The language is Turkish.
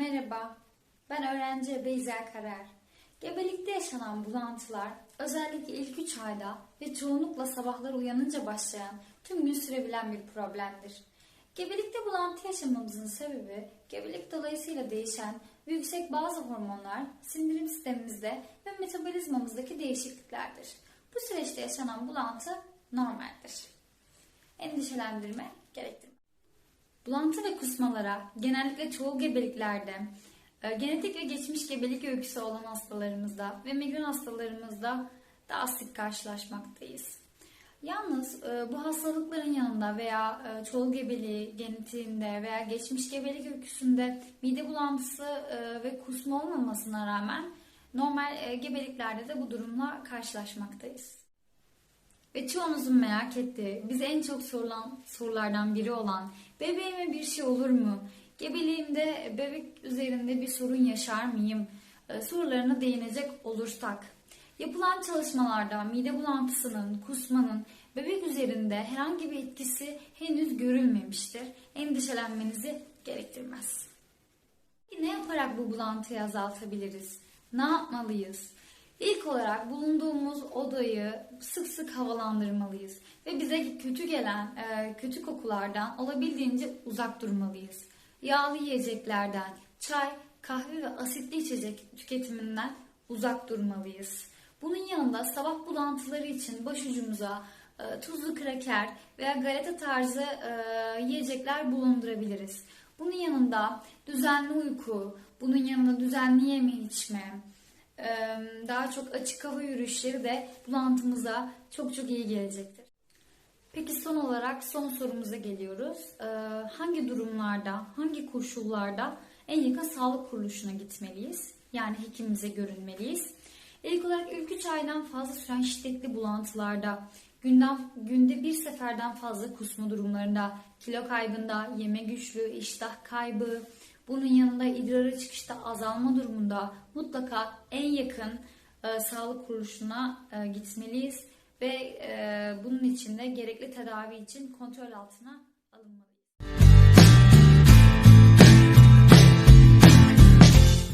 Merhaba, ben öğrenci Beyza Karar. Gebelikte yaşanan bulantılar özellikle ilk 3 ayda ve çoğunlukla sabahlar uyanınca başlayan tüm gün sürebilen bir problemdir. Gebelikte bulantı yaşamamızın sebebi gebelik dolayısıyla değişen ve yüksek bazı hormonlar sindirim sistemimizde ve metabolizmamızdaki değişikliklerdir. Bu süreçte yaşanan bulantı normaldir. Endişelendirme gerektirmez. Bulantı ve kusmalara genellikle çoğu gebeliklerde, e, genetik ve geçmiş gebelik öyküsü olan hastalarımızda ve migren hastalarımızda daha sık karşılaşmaktayız. Yalnız e, bu hastalıkların yanında veya e, çoğu gebeliği genetiğinde veya geçmiş gebelik öyküsünde mide bulantısı ve kusma olmamasına rağmen normal gebeliklerde de bu durumla karşılaşmaktayız. Ve çoğunuzun merak ettiği, bize en çok sorulan sorulardan biri olan bebeğime bir şey olur mu? Gebeliğimde bebek üzerinde bir sorun yaşar mıyım? Ee, sorularına değinecek olursak. Yapılan çalışmalarda mide bulantısının, kusmanın bebek üzerinde herhangi bir etkisi henüz görülmemiştir. Endişelenmenizi gerektirmez. Ne yaparak bu bulantıyı azaltabiliriz? Ne yapmalıyız? İlk olarak bulunduğumuz odayı sık sık havalandırmalıyız ve bize kötü gelen e, kötü kokulardan olabildiğince uzak durmalıyız. Yağlı yiyeceklerden, çay, kahve ve asitli içecek tüketiminden uzak durmalıyız. Bunun yanında sabah bulantıları için başucumuza e, tuzlu kraker veya galeta tarzı e, yiyecekler bulundurabiliriz. Bunun yanında düzenli uyku, bunun yanında düzenli yeme içme, daha çok açık hava yürüyüşleri de bulantımıza çok çok iyi gelecektir. Peki son olarak son sorumuza geliyoruz. Hangi durumlarda, hangi koşullarda en yakın sağlık kuruluşuna gitmeliyiz? Yani hekimimize görünmeliyiz. İlk olarak ilk 3 aydan fazla süren şiddetli bulantılarda, günden, günde bir seferden fazla kusma durumlarında, kilo kaybında, yeme güçlüğü, iştah kaybı, bunun yanında idrara çıkışta azalma durumunda mutlaka en yakın e, sağlık kuruluşuna e, gitmeliyiz ve e, bunun için de gerekli tedavi için kontrol altına